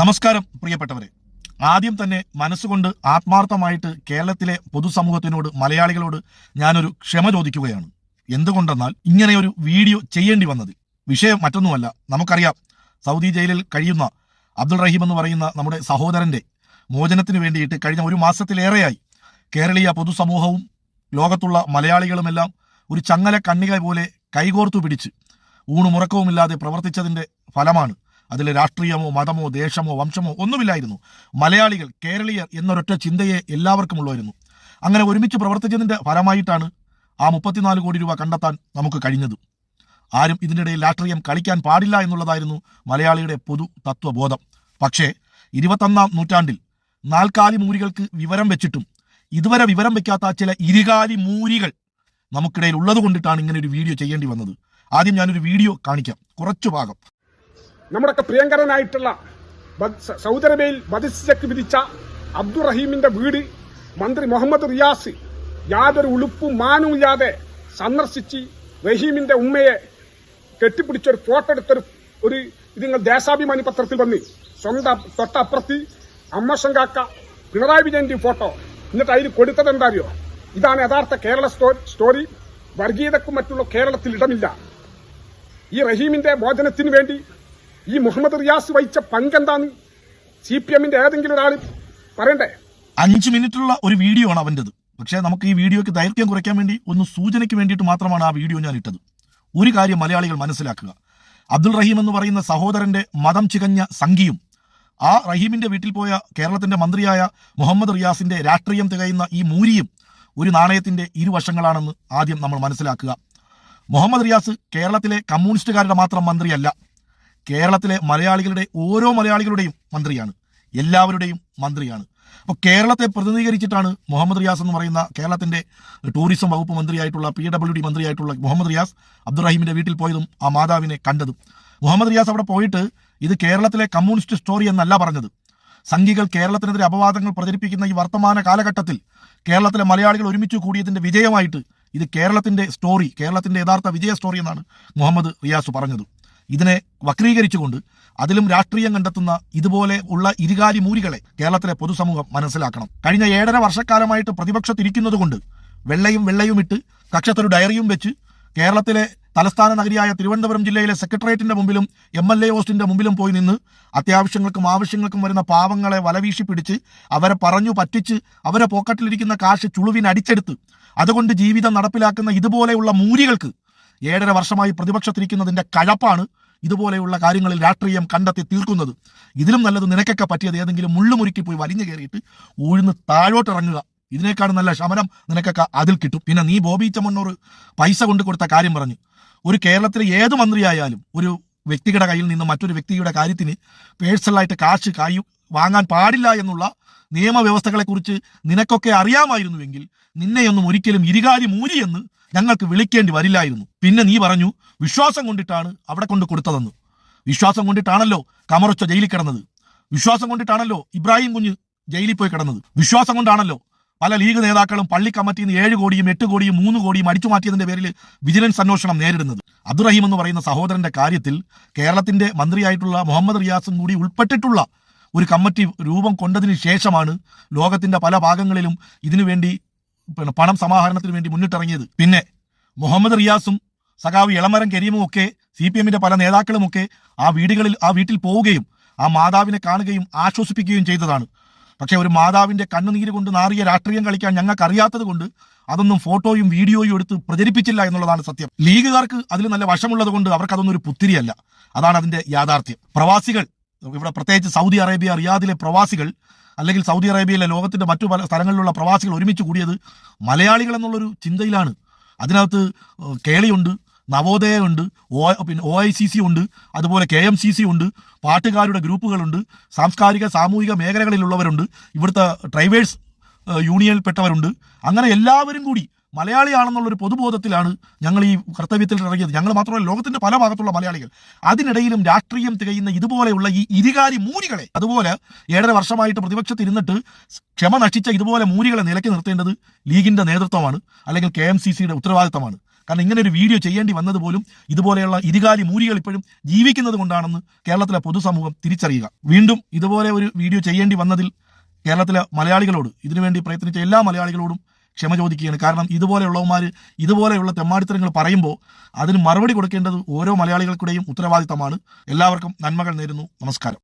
നമസ്കാരം പ്രിയപ്പെട്ടവരെ. ആദ്യം തന്നെ മനസ്സുകൊണ്ട് ആത്മാർത്ഥമായിട്ട് കേരളത്തിലെ പൊതുസമൂഹത്തിനോട് മലയാളികളോട് ഞാനൊരു ക്ഷമ ചോദിക്കുകയാണ്. എന്തുകൊണ്ടെന്നാൽ ഇങ്ങനെ ഒരു വീഡിയോ ചെയ്യേണ്ടി വന്നത്. വിഷയം മറ്റൊന്നുമല്ല. നമുക്കറിയാം സൗദി ജയിലിൽ കഴിയുന്ന അബ്ദുൾ റഹീം എന്ന് പറയുന്ന നമ്മുടെ സഹോദരന്റെ മോചനത്തിന് വേണ്ടിയിട്ട് കഴിഞ്ഞ ഒരു മാസത്തിലേറെയായി കേരളീയ പൊതുസമൂഹവും ലോകത്തുള്ള മലയാളികളുമെല്ലാം ഒരു ചങ്ങല കണ്ണിക പോലെ കൈകോർത്തു പിടിച്ച് ഊണുമുറക്കവുമില്ലാതെ പ്രവർത്തിച്ചതിന്റെ ഫലമാണ് അതിൽ രാഷ്ട്രീയമോ മതമോ ദേശമോ വംശമോ ഒന്നുമില്ലായിരുന്നു. മലയാളികൾ കേരളീയർ എന്നൊരൊറ്റ ചിന്തയെ എല്ലാവർക്കും ഉള്ളായിരുന്നു. അങ്ങനെ ഒരുമിച്ച് പ്രവർത്തിച്ചതിന്റെ ഫലമായിട്ടാണ് ആ മുപ്പത്തിനാല് കോടി രൂപ കണ്ടെത്താൻ നമുക്ക് കഴിഞ്ഞത്. ആരും ഇതിനിടയിൽ രാഷ്ട്രീയം കളിക്കാൻ പാടില്ല എന്നുള്ളതായിരുന്നു മലയാളിയുടെ പൊതു തത്വബോധം. പക്ഷേ ഇരുപത്തൊന്നാം നൂറ്റാണ്ടിൽ നാൽക്കാലി മൂരികൾക്ക് വിവരം വെച്ചിട്ടും ഇതുവരെ വിവരം വെക്കാത്ത ചില ഇരുകാലി മൂരികൾ നമുക്കിടയിൽ ഉള്ളത് കൊണ്ടിട്ടാണ് ഇങ്ങനെ ഒരു വീഡിയോ ചെയ്യേണ്ടി വന്നത്. ആദ്യം ഞാനൊരു വീഡിയോ കാണിക്കാം. കുറച്ചു ഭാഗം. നമ്മുടെയൊക്കെ പ്രിയങ്കരനായിട്ടുള്ള സൗദി അറേബ്യയിൽ വധശിക്ഷയ്ക്ക് വിധിച്ച അബ്ദുറഹീമിന്റെ വീട് മന്ത്രി മുഹമ്മദ് റിയാസ് യാതൊരു ഉളുപ്പും മാനുമില്ലാതെ സന്ദർശിച്ച് റഹീമിന്റെ ഉമ്മയെ കെട്ടിപ്പിടിച്ചൊരു ഫോട്ടോ എടുത്തൊരു ഒരു ഇത് നിങ്ങൾ ദേശാഭിമാനി പത്രത്തിൽ വന്ന് സ്വന്തം തൊട്ടപ്പുറത്ത് അമ്മശങ്കാക്ക പിണറായി വിജയന്റെ ഫോട്ടോ എന്നിട്ട് അതിൽ കൊടുത്തത് എന്താ അറിയോ ഇതാണ് യഥാർത്ഥ കേരള സ്റ്റോറി. വർഗീയതക്കും മറ്റുള്ള കേരളത്തിൽ ഇടമില്ല. ഈ റഹീമിന്റെ മോചനത്തിന് വേണ്ടി ഈ മുഹമ്മദ് റിയാസ് വഹിച്ച പങ്കെന്താന്ന് സി പി എമ്മിന്റെ ഏതെങ്കിലും ഒരാൾ പറയണ്ടേ? അഞ്ച് മിനിറ്റുള്ള ഒരു വീഡിയോ ആണ് അവന്റെത് പക്ഷേ നമുക്ക് ഈ വീഡിയോയ്ക്ക് ദൈർഘ്യം കുറയ്ക്കാൻ വേണ്ടി ഒന്ന് സൂചനയ്ക്ക് വേണ്ടിയിട്ട് മാത്രമാണ് ആ വീഡിയോ ഞാൻ ഇട്ടത്. ഒരു കാര്യം മലയാളികൾ മനസ്സിലാക്കുക. അബ്ദുൾ റഹീം എന്ന് പറയുന്ന സഹോദരന്റെ മതം ചികഞ്ഞ സംഘിയും ആ റഹീമിന്റെ വീട്ടിൽ പോയ കേരളത്തിന്റെ മന്ത്രിയായ മുഹമ്മദ് റിയാസിന്റെ രാഷ്ട്രീയം തികയുന്ന ഈ മൂരിയും ഒരു നാണയത്തിന്റെ ഇരുവശങ്ങളാണെന്ന് ആദ്യം നമ്മൾ മനസ്സിലാക്കുക. മുഹമ്മദ് റിയാസ് കേരളത്തിലെ കമ്മ്യൂണിസ്റ്റുകാരുടെ മാത്രം മന്ത്രിയല്ല. കേരളത്തിലെ മലയാളികളുടെ ഓരോ മലയാളികളുടെയും മന്ത്രിയാണ്. എല്ലാവരുടെയും മന്ത്രിയാണ്. അപ്പോൾ കേരളത്തെ പ്രതിനിധീകരിച്ചിട്ടാണ് മുഹമ്മദ് റിയാസ് എന്ന് പറയുന്ന കേരളത്തിന്റെ ടൂറിസം വകുപ്പ് മന്ത്രിയായിട്ടുള്ള പി ഡബ്ല്യു ഡി മന്ത്രിയായിട്ടുള്ള മുഹമ്മദ് റിയാസ് അബ്ദുറഹീമിന്റെ വീട്ടിൽ പോയതും ആ മാതാവിനെ കണ്ടതും. മുഹമ്മദ് റിയാസ് അവിടെ പോയിട്ട് ഇത് കേരളത്തിലെ കമ്മ്യൂണിസ്റ്റ് സ്റ്റോറി എന്നല്ല പറഞ്ഞത്. സംഘികൾ കേരളത്തിനെതിരെ അപവാദങ്ങൾ പ്രചരിപ്പിക്കുന്ന ഈ വർത്തമാന കാലഘട്ടത്തിൽ കേരളത്തിലെ മലയാളികൾ ഒരുമിച്ച് കൂടിയതിന്റെ വിജയമായിട്ട് ഇത് കേരളത്തിന്റെ സ്റ്റോറി കേരളത്തിന്റെ യഥാർത്ഥ വിജയ സ്റ്റോറി എന്നാണ് മുഹമ്മദ് റിയാസ് പറഞ്ഞത്. ഇതിനെ വക്രീകരിച്ചുകൊണ്ട് അതിലും രാഷ്ട്രീയം കണ്ടെത്തുന്ന ഇതുപോലെ ഉള്ള ഇരുകാലി മൂരികളെ കേരളത്തിലെ പൊതുസമൂഹം മനസ്സിലാക്കണം. കഴിഞ്ഞ ഏഴര വർഷക്കാലമായിട്ട് പ്രതിപക്ഷത്തിരിക്കുന്നതുകൊണ്ട് വെള്ളയും വെള്ളയും ഇട്ട് കക്ഷത്തൊരു ഡയറിയും വെച്ച് കേരളത്തിലെ തലസ്ഥാന നഗരിയായ തിരുവനന്തപുരം ജില്ലയിലെ സെക്രട്ടേറിയറ്റിന്റെ മുമ്പിലും എം എൽ എ ഹോസ്റ്റിന്റെ മുമ്പിലും പോയി നിന്ന് അത്യാവശ്യങ്ങൾക്കും ആവശ്യങ്ങൾക്കും വരുന്ന പാവങ്ങളെ വലവീശി പിടിച്ച് അവരെ പറഞ്ഞു പറ്റിച്ച് അവരെ പോക്കറ്റിലിരിക്കുന്ന കാശ് ചുളുവിനടിച്ചെടുത്ത് അതുകൊണ്ട് ജീവിതം നടപ്പിലാക്കുന്ന ഇതുപോലെയുള്ള മൂരികൾക്ക് ഏഴര വർഷമായി പ്രതിപക്ഷത്തിരിക്കുന്നതിന്റെ കഴപ്പാണ് ഇതുപോലെയുള്ള കാര്യങ്ങളിൽ രാഷ്ട്രീയം കണ്ടെത്തി തീർക്കുന്നത്. ഇതിലും നല്ലത് നിനക്കൊക്കെ പറ്റിയത് ഏതെങ്കിലും മുള്ളുമുരുക്കി പോയി വലിഞ്ഞു കയറിയിട്ട് ഊഴ്ന്ന് താഴോട്ടിറങ്ങുക. ഇതിനേക്കാൾ നല്ല ശമനം നിനക്കൊക്കെ അതിൽ കിട്ടും. പിന്നെ നീ ബോബി ചമ്മണ്ണൂർ പൈസ കൊണ്ട് കൊടുത്ത കാര്യം പറഞ്ഞു. ഒരു കേരളത്തിലെ ഏത് മന്ത്രിയായാലും ഒരു വ്യക്തിയുടെ കയ്യിൽ നിന്ന് മറ്റൊരു വ്യക്തിയുടെ കാര്യത്തിന് പേഴ്സണലായിട്ട് കാശ് കായും വാങ്ങാൻ പാടില്ല എന്നുള്ള നിയമവ്യവസ്ഥകളെക്കുറിച്ച് നിനക്കൊക്കെ അറിയാമായിരുന്നുവെങ്കിൽ നിന്നെയൊന്നും ഒരിക്കലും ഇരുകാലി മൂരിയെന്ന് ഞങ്ങൾക്ക് വിളിക്കേണ്ടി വരില്ലായിരുന്നു. പിന്നെ നീ പറഞ്ഞു വിശ്വാസം കൊണ്ടിട്ടാണ് അവിടെ കൊണ്ട് കൊടുത്തതെന്ന്. വിശ്വാസം കൊണ്ടിട്ടാണല്ലോ കമറുച്ച ജയിലിൽ കിടന്നത്. വിശ്വാസം കൊണ്ടിട്ടാണല്ലോ ഇബ്രാഹിം കുഞ്ഞ് ജയിലിൽ പോയി കിടന്നത്. വിശ്വാസം കൊണ്ടാണല്ലോ പല ലീഗ് നേതാക്കളും പള്ളി കമ്മിറ്റിയിൽ നിന്ന് ഏഴ് കോടിയും എട്ട് കോടിയും മൂന്ന് കോടിയും അടിച്ചു മാറ്റിയതിന്റെ പേരിൽ വിജിലൻസ് അന്വേഷണം നേരിടുന്നത്. അബ്ദുറഹീം എന്ന് പറയുന്ന സഹോദരന്റെ കാര്യത്തിൽ കേരളത്തിന്റെ മന്ത്രിയായിട്ടുള്ള മുഹമ്മദ് റിയാസും കൂടി ഉൾപ്പെട്ടിട്ടുള്ള ഒരു കമ്മിറ്റി രൂപം കൊണ്ടതിന് ശേഷമാണ് ലോകത്തിന്റെ പല ഭാഗങ്ങളിലും ഇതിനുവേണ്ടി പിന്നെ പണം സമാഹരണത്തിന് വേണ്ടി മുന്നിട്ടിറങ്ങിയത്. പിന്നെ മുഹമ്മദ് റിയാസും സഖാവ് ഇളമരം കരീമും ഒക്കെ സി പി എമ്മിന്റെ പല നേതാക്കളുമൊക്കെ ആ വീടുകളിൽ ആ വീട്ടിൽ പോവുകയും ആ മാതാവിനെ കാണുകയും ആശ്വസിപ്പിക്കുകയും ചെയ്തതാണ്. പക്ഷേ ഒരു മാതാവിന്റെ കണ്ണുനീര് കൊണ്ട് നാറിയ രാഷ്ട്രീയം കളിക്കാൻ ഞങ്ങൾക്ക് അറിയാത്തത് കൊണ്ട് അതൊന്നും ഫോട്ടോയും വീഡിയോയും എടുത്ത് പ്രചരിപ്പിച്ചില്ല എന്നുള്ളതാണ് സത്യം. ലീഗുകാർക്ക് അതിൽ നല്ല വശമുള്ളത് കൊണ്ട് അവർക്ക് അതൊന്നും ഒരു പുത്തിരിയല്ല. അതാണ് അതിന്റെ യാഥാർത്ഥ്യം. പ്രവാസികൾ ഇവിടെ പ്രത്യേകിച്ച് സൗദി അറേബ്യ റിയാദിലെ പ്രവാസികൾ അല്ലെങ്കിൽ സൗദി അറേബ്യയിലെ ലോകത്തിന്റെ മറ്റു പല സ്ഥലങ്ങളിലുള്ള പ്രവാസികൾ ഒരുമിച്ച് കൂടിയത് മലയാളികൾ എന്നുള്ളൊരു ചിന്തയിലാണ്. അതിനകത്ത് കേളിയുണ്ട് നവോദയമുണ്ട് ഒ പിന്നെ ഒ ഐ സി സി ഉണ്ട് അതുപോലെ കെ എം സി സി ഉണ്ട് പാട്ടുകാരുടെ ഗ്രൂപ്പുകളുണ്ട് സാംസ്കാരിക സാമൂഹിക മേഖലകളിലുള്ളവരുണ്ട് ഇവിടുത്തെ ഡ്രൈവേഴ്സ് യൂണിയനിൽപ്പെട്ടവരുണ്ട്. അങ്ങനെ എല്ലാവരും കൂടി മലയാളിയാണെന്നുള്ളൊരു പൊതുബോധത്തിലാണ് ഞങ്ങൾ ഈ കർത്തവ്യത്തിൽ ഇറങ്ങിയത്. ഞങ്ങൾ മാത്രമല്ല ലോകത്തിന്റെ പല ഭാഗത്തുള്ള മലയാളികൾ. അതിനിടയിലും രാഷ്ട്രീയം തികയുന്ന ഇതുപോലെയുള്ള ഈ ഇരുകാരി മൂരികളെ അതുപോലെ ഏഴര വർഷമായിട്ട് പ്രതിപക്ഷത്തിരുന്നിട്ട് ക്ഷമ നശിച്ച ഇതുപോലെ മൂരികളെ നിലയ്ക്ക് നിർത്തേണ്ടത് ലീഗിന്റെ നേതൃത്വമാണ് അല്ലെങ്കിൽ കെ എം സി സിയുടെ ഉത്തരവാദിത്തമാണ്. കാരണം ഇങ്ങനെ ഒരു വീഡിയോ ചെയ്യേണ്ടി വന്നത് പോലും ഇതുപോലെയുള്ള ഇരുകാലി മൂരികൾ ഇപ്പോഴും ജീവിക്കുന്നത് കൊണ്ടാണെന്ന് കേരളത്തിലെ പൊതുസമൂഹം തിരിച്ചറിയുക. വീണ്ടും ഇതുപോലെ ഒരു വീഡിയോ ചെയ്യേണ്ടി വന്നതിൽ കേരളത്തിലെ മലയാളികളോട് ഇതിനുവേണ്ടി പ്രയത്നിച്ച എല്ലാ മലയാളികളോടും ക്ഷമ ചോദിക്കുകയാണ്. കാരണം ഇതുപോലെയുള്ളവന്മാർ ഇതുപോലെയുള്ള തെമ്മാടിത്തരങ്ങൾ പറയുമ്പോൾ അതിന് മറുപടി കൊടുക്കേണ്ടത് ഓരോ മലയാളികൾക്കുടെയും ഉത്തരവാദിത്തമാണ്. എല്ലാവർക്കും നന്മകൾ നേരുന്നു. നമസ്കാരം.